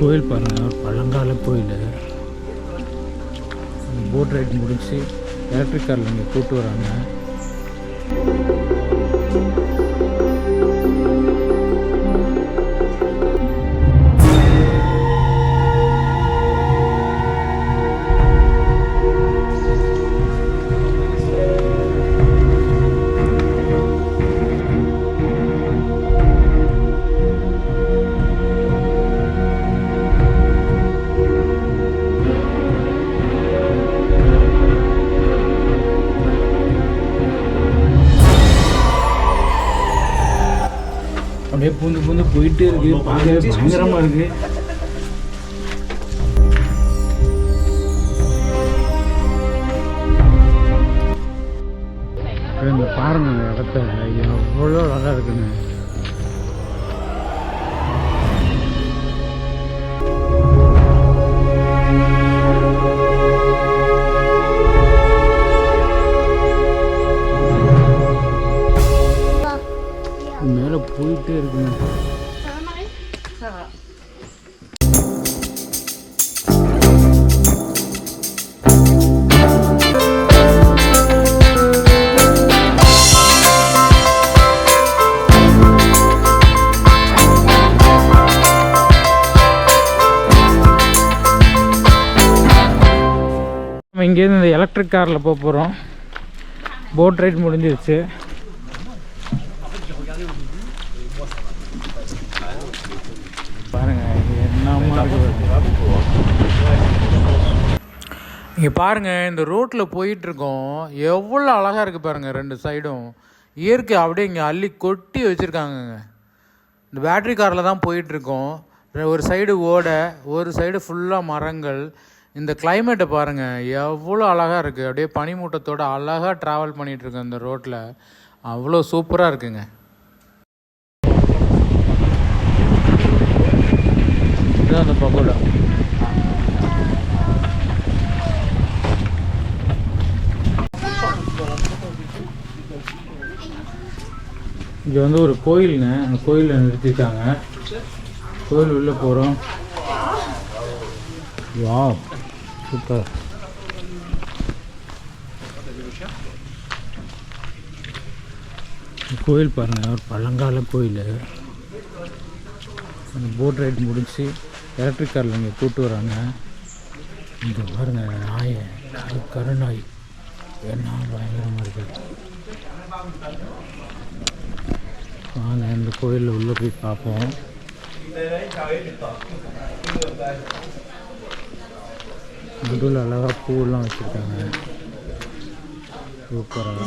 கோயில் பாருங்கள் பழங்கால கோயில் போட் ரைட் முடிச்சு எலக்ட்ரிக் காரில் இங்கே கூப்பிட்டு வராங்க. அப்படியே பூந்து பூந்து போயிட்டே இருக்கு. பார்க்கவே பயங்கரமாக இருக்கு. இங்கேருந்து இந்த எலக்ட்ரிக் காரில் போக போகிறோம் போட் ரைட் முடிஞ்சிருச்சு. பாருங்கள் என்னமா இங்கே பாருங்கள் இந்த ரோட்டில் போயிட்டுருக்கோம். எவ்வளோ அழகாக இருக்குது பாருங்கள் ரெண்டு சைடும் இயற்கை அப்படியே இங்கே அள்ளி கொட்டி வச்சுருக்காங்கங்க. இந்த பேட்டரி காரில் தான் போயிட்டுருக்கோம். ஒரு சைடு ஓடை ஒரு சைடு ஃபுல்லாக மரங்கள். இந்த கிளைமேட்டை பாருங்கள் எவ்வளோ அழகாக இருக்குது அப்படியே பனிமூட்டத்தோட அழகாக ட்ராவல் பண்ணிகிட்ருக்கு அந்த ரோட்டில் அவ்வளோ சூப்பராக இருக்குங்க. இதுதான் அந்த பகோடா இங்கே வந்து ஒரு கோயிலுங்க. அந்த கோயிலில் நிறுத்திட்டாங்க கோயில் உள்ளே போகிறோம் வா சூப்பர் இந்த கோயில் பாருங்கள் ஒரு பழங்கால கோயில். அந்த போட் ரைட் முடிச்சு எலக்ட்ரிக் காரில் இங்கே கூப்பிட்டு வராங்க. இந்த பாருங்க நாய் நாய். கருநாய் என்ன பயங்கரமாக இருக்குது வாங்க இந்த கோயிலில் உள்ளே போய் பார்ப்போம். நடுவில் அழகாக பூவெல்லாம் வச்சுருக்காங்க சூப்பராக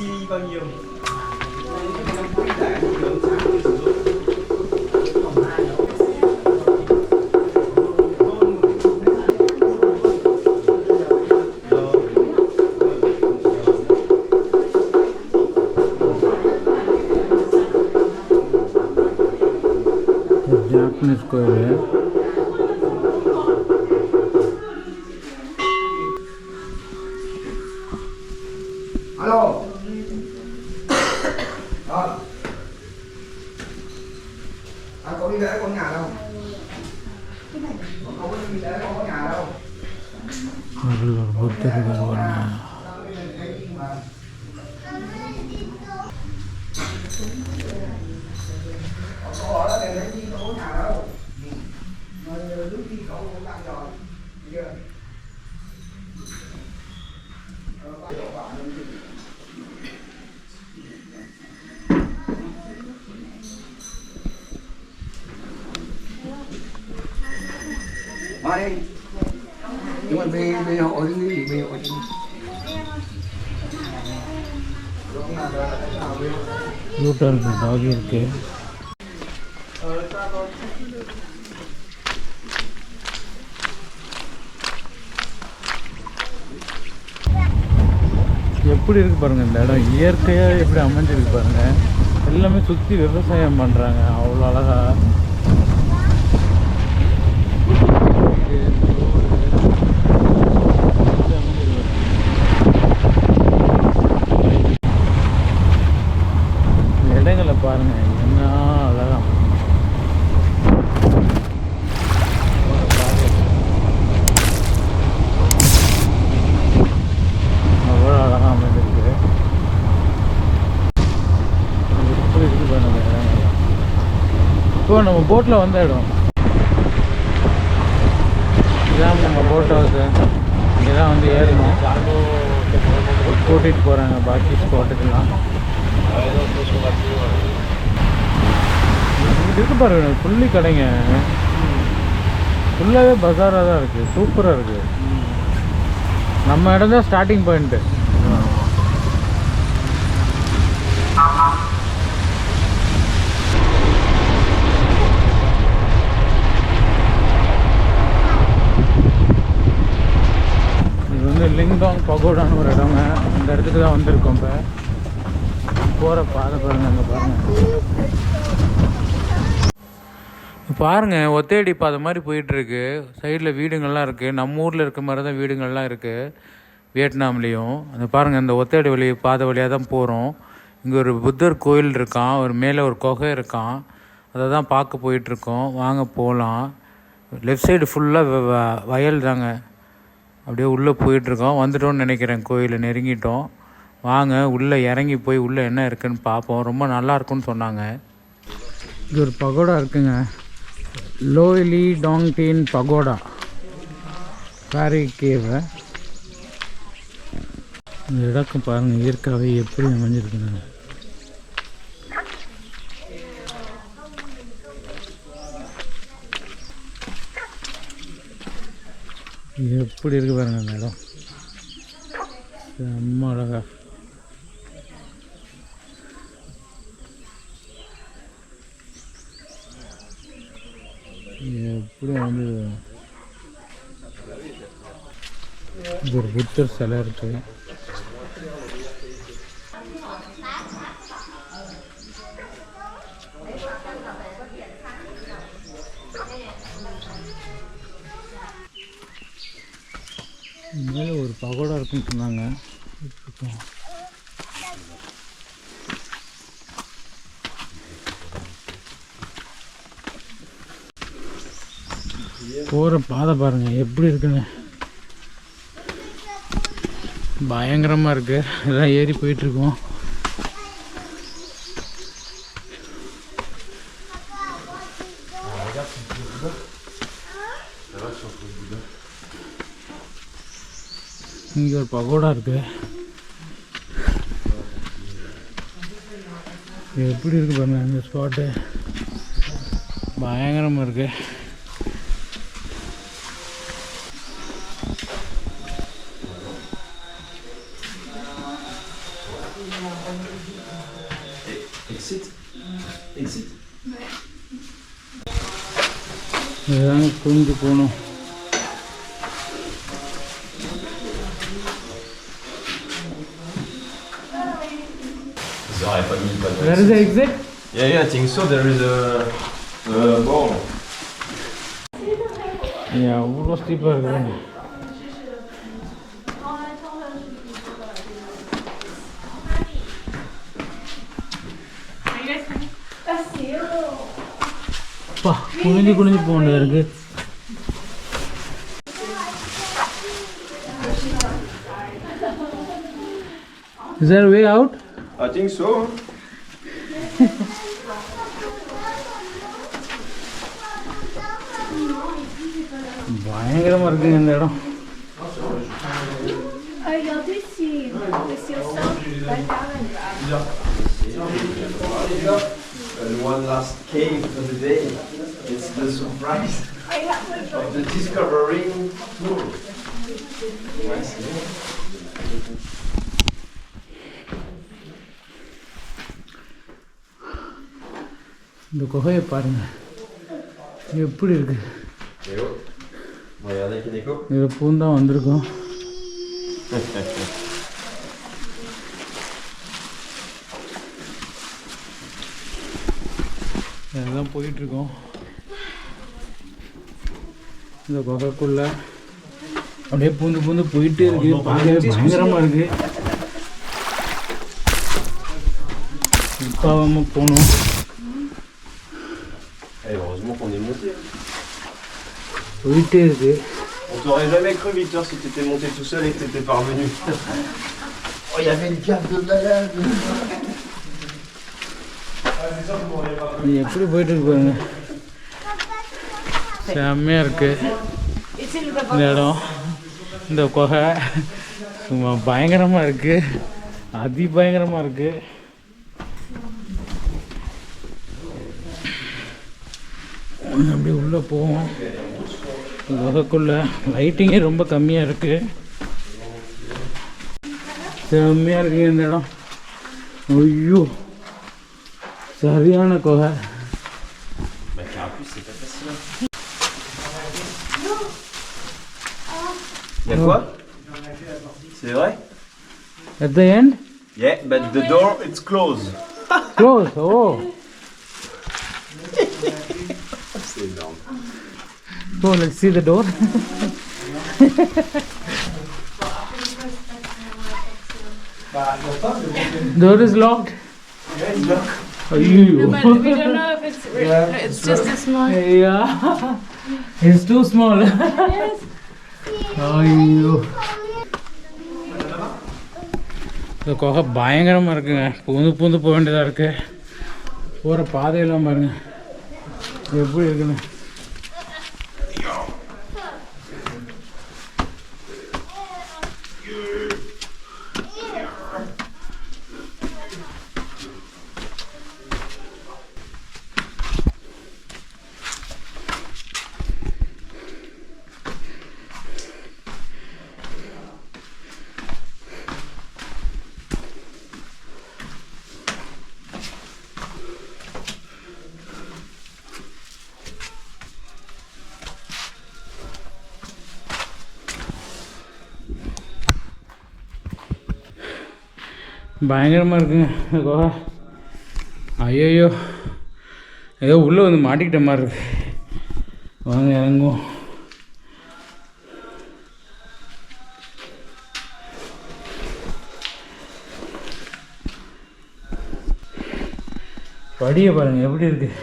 ஜாப்பனீஸ் கோயில் Qua Nhưng mà về, về hội đi, về hội đi இருக்கு எப்படி இருக்கு பாருங்க இந்த இடம்? இயற்கையாக எப்படி அமைஞ்சிருக்கு பாருங்க. எல்லாமே சுற்றி விவசாயம் பண்ணுறாங்க அவ்வளோ அழகா இந்த இடங்களை பாருங்க என்ன அழகா இப்போ நம்ம போட்டில் வந்த இடம். இதான் நம்ம போட் ஹவுஸ் இங்கே தான் வந்து ஏறணும். கூட்டிகிட்டு போகிறாங்க பாக்கி ஸ்பாட்டுக்கெல்லாம் இருக்கு பாருங்க புள்ளி கடைங்க. ஃபுல்லாகவே பஜாராக தான் இருக்குது சூப்பராக இருக்குது நம்ம இடம் தான் ஸ்டார்டிங் பாயிண்ட்டு இது வந்து லிங்காங் பகோடான்னு ஒரு இடங்க அந்த இடத்துக்கு தான் வந்திருக்கோம் இப்போ. போகிற பாதை பாருங்க அங்கே பாருங்கள் பாருங்கள் ஒத்தையடி பாதை மாதிரி போயிட்டுருக்கு. சைடில் வீடுங்கள்லாம் இருக்குது நம்ம ஊரில் இருக்க மாதிரி தான் வீடுங்கள்லாம் இருக்குது வியட்நாம்லேயும். அந்த பாருங்கள் இந்த ஒத்தையடி வழி பாதை வழியாக தான் போகிறோம் இங்கே ஒரு புத்தர் கோயில் இருக்கான். ஒரு மேலே ஒரு குகை இருக்கான். அதை தான் பார்க்க போயிட்டுருக்கோம். வாங்க போகலாம் லெஃப்ட் சைடு ஃபுல்லாக வயல் தாங்க. அப்படியே உள்ளே போயிட்டுருக்கோம். வந்துட்டோம்னு நினைக்கிறேன். கோயிலை நெருங்கிட்டோம். வாங்க உள்ளே இறங்கி போய் உள்ளே என்ன இருக்குன்னு பார்ப்போம். ரொம்ப நல்லா இருக்குன்னு சொன்னாங்க. இது ஒரு பகோடா இருக்குங்க. லோய்லி டாங்டீன் பகோடா. காரி கேவு இந்த இடக்கம் பாருங்கள் இயற்கையாகவே எப்படி அமைஞ்சிருக்குங்க எப்படி இருக்கு பாருங்க அந்த இடம் செம்ம அழகா. எப்படி வந்து இது ஒரு புத்தர் சிலை இருக்கு மேலே ஒரு பகோடா போகிற பாதை பாருங்க எப்படி இருக்குன்னு. பயங்கரமாக இருக்கு. எல்லாம் ஏறி போயிட்டுருக்கோம். இங்கே ஒரு பகோடா இருக்கு. எப்படி இருக்கு பாருங்க இந்த ஸ்பாட்டு பயங்கரமாக இருக்கு. இதுதாங்க குஞ்சு போகணும். Where is the exit? Yeah, yeah, I think so. There is a, a board. எவ்வளோ ஸ்டீப்பாக இருக்குதுங்க அப்பா குனிஞ்சு குனிஞ்சு போக வேண்டியது இருக்கு Is there a way out? I think so. பயங்கரமாக இருக்குங்க இந்த இடம் Regardez si, si on sort la And one last cave for the day. It's the surprise of the discovering tour. Nice. இந்த குகையை பாருங்க. எப்படி இருக்கு. இது பூந்தா வந்திருக்கோம். இதெல்லாம் போயிட்டுருக்கோம். இந்த குகைக்குள்ள அப்படியே பூந்து பூந்து போயிட்டே இருக்கு. பார்க்கவே பயங்கரமா இருக்கு. உட்காவாம போகணும். போயிட்டே இருக்கு On t'aurait jamais cru, Victor, si t'étais monté tout seul et que t'étais parvenu. oh, il y avait une cave de malade. இது எப்படி போயிட்டு இருக்கு பாருங்க செம்மையாக இருக்குது It's in the இந்த இடம் இந்த குகை சும்மா பயங்கரமாக இருக்குது அதி பயங்கரமாக இருக்குது அப்படியே உள்ளே போவோம் குகைக்குள்ளே லைட்டிங்கே ரொம்ப கம்மியாக இருக்குது செம்மையாக இருக்குது இந்த இடம் ஐயோ சரியான குகை Il y a quoi C'est vrai at the end Yeah, but the door it's closed. close oh so let's see the door door is locked ஐயோ But we don't know if it's it's just a small. yeah it's too small Yes. ஐயோ இந்த குகை பயங்கரமாக இருக்குங்க பூந்து பூந்து போக வேண்டியதாக இருக்கு போகிற பாதையெல்லாம் பாருங்க எப்படி இருக்குன்னு பயங்கரமாக இருக்குங்க. குகை ஐயோ ஏதோ உள்ளே வந்து மாட்டிக்கிட்ட மாதிரி இருக்கு. வாங்க இறங்குவோம். படியை பாருங்கள் எப்படி இருக்குது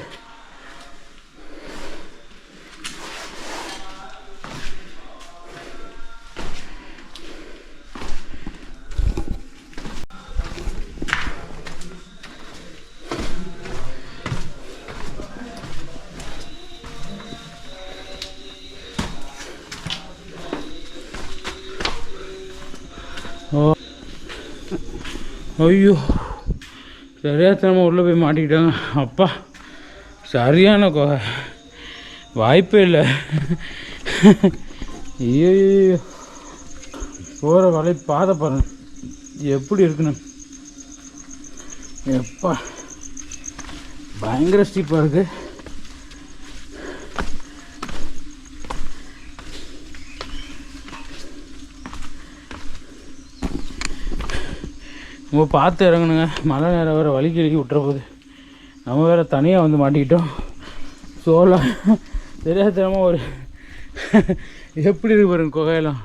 ஐயோ சரியாத்தனமாக உள்ளே போய் மாட்டிக்கிட்டாங்க. அப்பா சரியான வாய்ப்பே இல்லை. ஐயோ போகிற வலை பாதை பாருங்க. எப்படி இருக்குன்னு. எப்பா பயங்கர ஸ்டீப்பாக இருக்குது நம்ம பார்த்து இறங்கணுங்க மழை நேரம் வேறு வழி கிழக்கி விட்டுற போகுது. நம்ம வேறு தனியாக வந்து மாட்டிக்கிட்டோம். சோளம் தெரியாத தெரியாமல் ஒரு எப்படி இருக்கு பாருங்க குகையெல்லாம்.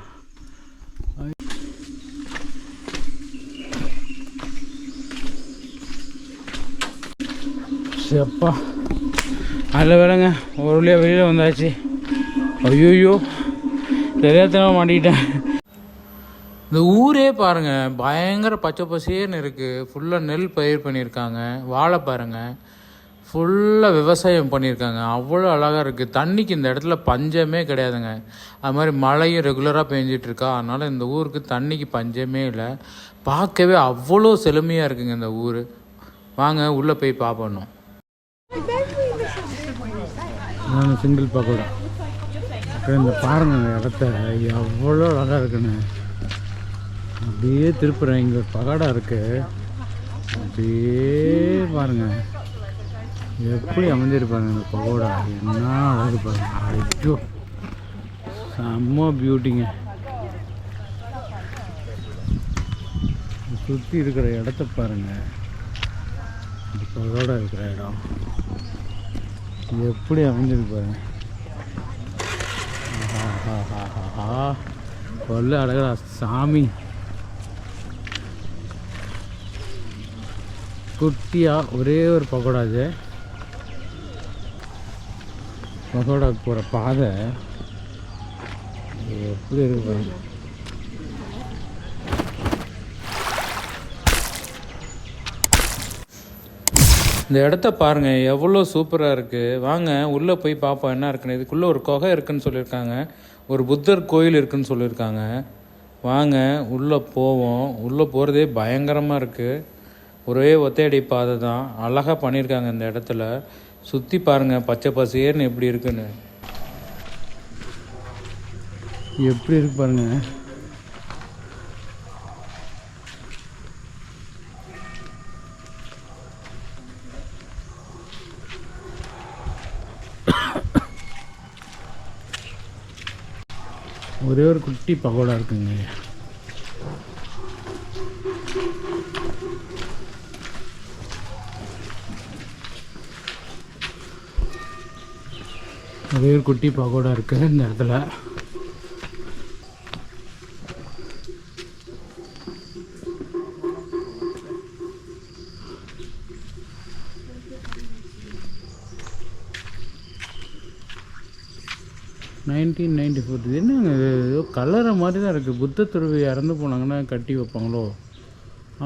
செப்பா அதில் வேலைங்க. ஒரு வழியாக வெளியில் வந்தாச்சு. ஐயோயோ தெரியாதனமாக மாட்டிக்கிட்டேன். இந்த ஊரே பாருங்க பயங்கர பச்சை பசேர்னு இருக்குது ஃபுல்லாக நெல் பயிர் பண்ணியிருக்காங்க வாழை பாருங்க. ஃபுல்லாக விவசாயம் பண்ணியிருக்காங்க அவ்வளோ அழகாக இருக்குது தண்ணிக்கு இந்த இடத்துல பஞ்சமே கிடையாதுங்க. அது மாதிரி மழையும் ரெகுலராக பெஞ்சிட்ருக்கா அதனால் இந்த ஊருக்கு தண்ணிக்கு பஞ்சமே இல்லை. பார்க்கவே அவ்வளோ செழுமையாக இருக்குங்க இந்த ஊர். வாங்க உள்ளே போய் பார்ப்போம். சிங்கிள் பக்கோடா இந்த பாருங்க இடத்த. எவ்வளோ அழகாக இருக்குன்னு. அப்படியே திருப்புறேன். இங்கே பகாடா இருக்குது இருக்கு. அப்படியே பாருங்க. எப்படி அமைஞ்சிருப்பாங்க இந்த பகோடா. என்ன அழகு பாருங்க. ஐயோ செம்ம பியூட்டிங்க சுற்றி இருக்கிற இடத்த பாருங்க. இந்த பகோடா இருக்கிற இடம். எப்படி அமைஞ்சிருப்பாரு ஆஹா ஆஹா கொல்ல அழகா. சாமி. குட்டியாக ஒரே ஒரு பகோடா இது. பகோடாக்கு போகிற பாதை. எப்படி இருக்கு பாருங்க. இந்த இடத்த பாருங்கள் எவ்வளோ சூப்பராக இருக்குது வாங்க உள்ளே போய் பார்ப்போம் என்ன இருக்குன்னு. இதுக்குள்ளே ஒரு குகை இருக்குன்னு சொல்லியிருக்காங்க. ஒரு புத்தர் கோயில் இருக்குன்னு சொல்லியிருக்காங்க. வாங்க உள்ளே போவோம். உள்ளே போகிறதே பயங்கரமாக இருக்குது ஒரே ஒத்தையடி பாதை தான் அழகாக பண்ணியிருக்காங்க இந்த இடத்துல. சுற்றி பாருங்கள் பச்சை பசேர்னு எப்படி இருக்குன்னு. எப்படி இருக்கு பாருங்க. ஒரே ஒரு குட்டி பகோடா இருக்குங்க. ஒரே ஒரு குட்டி பகோடா இருக்கு இந்த இடத்துல. நைன்டீன் நைன்டி ஃபோர் இது? ஏதோ கலரை மாதிரி தான் இருக்குது. புத்த துறவி இறந்து போனாங்கன்னா கட்டி வைப்பாங்களோ?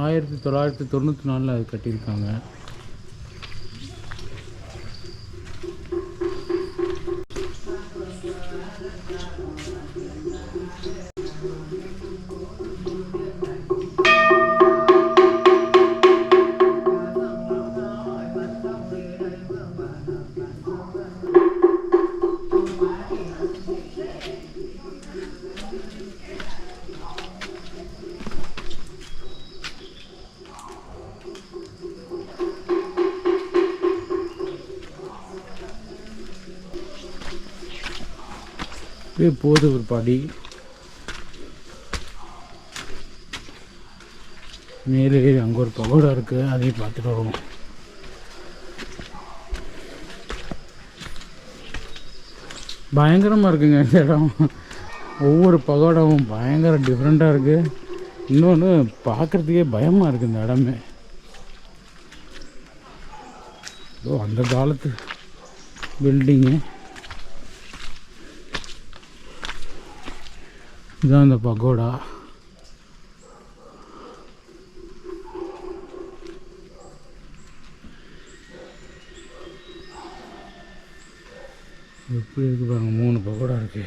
ஆயிரத்தி தொள்ளாயிரத்தி தொண்ணூற்றி நாலில் அது கட்டியிருக்காங்க. அப்படியே போகுது ஒரு படி மேலே அங்கே ஒரு பகோடா இருக்குது அதையும் பார்த்துட்டு வருவோம். பயங்கரமாக இருக்குங்க இந்த இடம். ஒவ்வொரு பகோடாவும் பயங்கர டிஃப்ரெண்ட்டாக இருக்குது இன்னொன்று பார்க்குறதுக்கே பயமாக இருக்குது இந்த இடமே. ஓ அந்த காலத்து பில்டிங்கு இதுதான் இந்த பகோடா. எப்படி இருக்கு பாருங்க மூணு பகோடா இருக்கு.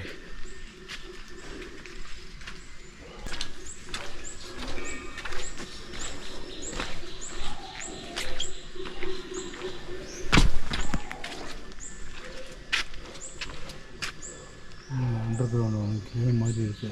அண்டர் கிரவுண்ட் கீழே மாதிரி இருக்கு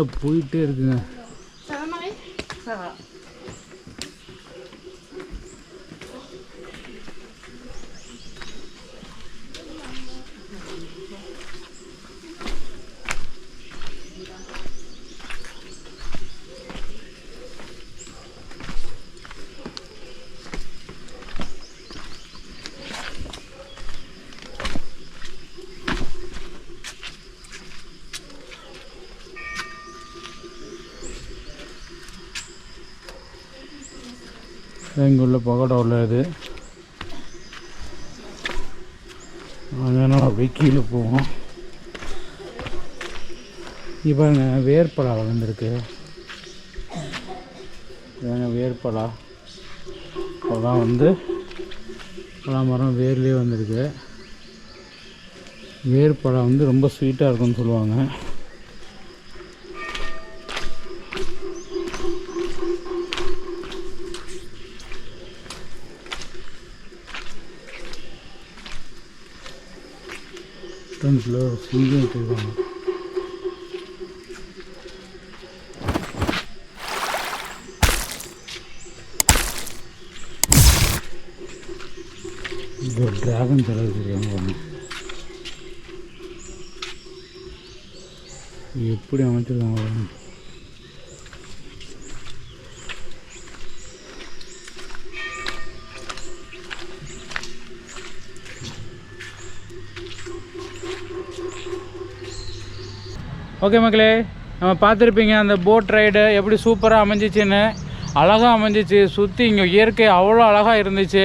மேலே போயிட்டே இருக்குங்க. இங்கே உள்ள பகோடா உள்ள இது அதனால் அப்படியே கீழே போவோம். இப்போ பாருங்க வேர்ப்பலா வளர்ந்துருக்கு. வேர்பலா. இப்போதான் வந்து பலா மரம் வேர்லேயே வந்திருக்கு. வேர்ப்பழம் வந்து ரொம்ப ஸ்வீட்டாக இருக்கும்னு சொல்லுவாங்க. ఎంట్రన్స్లో స్వింగ్ అవుతుందాము డ్రాగన్ జరుగుతుంది ఎప్పుడు ఏమంటారు ஓகே மக்களே நம்ம பார்த்துருப்பீங்க அந்த போட் ரைடு எப்படி சூப்பராக அமைஞ்சிச்சின்னு. அழகாக அமைஞ்சிச்சு. சுற்றி இங்கே இயற்கை அவ்வளோ அழகாக இருந்துச்சு.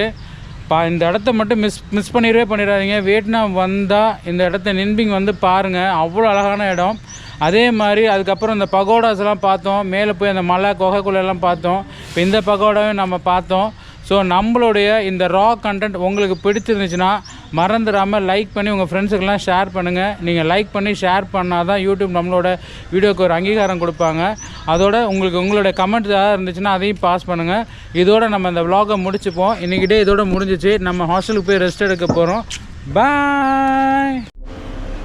பா இந்த இடத்த மட்டும் மிஸ் மிஸ் பண்ணிடவே பண்ணிடாதீங்க. வியட்நாம் வந்தால் இந்த இடத்த நின்பிங் வந்து பாருங்கள் அவ்வளோ அழகான இடம். அதே மாதிரி அதுக்கப்புறம் இந்த பகோடாஸ்லாம் பார்த்தோம். மேலே போய் அந்த மலை குகைக்குள்ள எல்லாம் பார்த்தோம். இப்போ இந்த பகோடாவையும் நம்ம பார்த்தோம். ஸோ நம்மளுடைய இந்த ரா கண்டென்ட் உங்களுக்கு பிடிச்சிருந்துச்சுன்னா மறந்துடாமல் லைக் பண்ணி உங்கள் ஃப்ரெண்ட்ஸுக்கெல்லாம் ஷேர் பண்ணுங்கள் நீங்கள் லைக் பண்ணி ஷேர் பண்ணால் தான் யூடியூப் நம்மளோட வீடியோக்கு ஒரு அங்கீகாரம் கொடுப்பாங்க. அதோட உங்களுக்கு உங்களோட கமெண்ட் ஏதாவது இருந்துச்சுன்னா அதையும் பாஸ் பண்ணுங்கள் இதோட நம்ம இந்த விலாகை முடிச்சுப்போம். இன்றைக்கிட்டே இதோட முடிஞ்சிச்சு. நம்ம ஹாஸ்டலுக்கு போய் ரெஸ்ட் எடுக்க போகிறோம் பாய்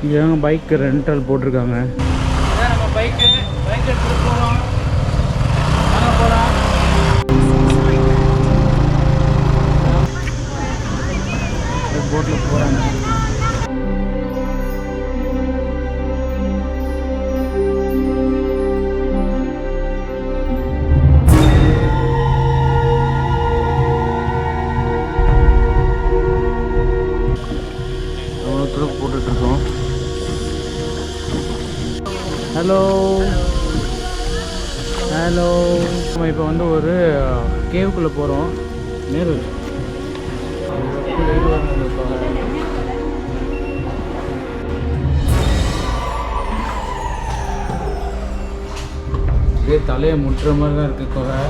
இங்கே பைக் ரெண்டல் போட்டிருக்காங்க. ஹலோ ஹலோ நம்ம இப்போ வந்து ஒரு கேவுக்குள்ளே போகிறோம் நேரு. அப்படியே தலையை முட்டுற மாதிரி தான் இருக்குது குகை.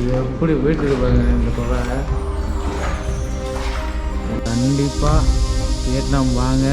இது எப்படி போயிட்டு இருக்கு இந்த குகை. கண்டிப்பாக வியட்நாம் வாங்க.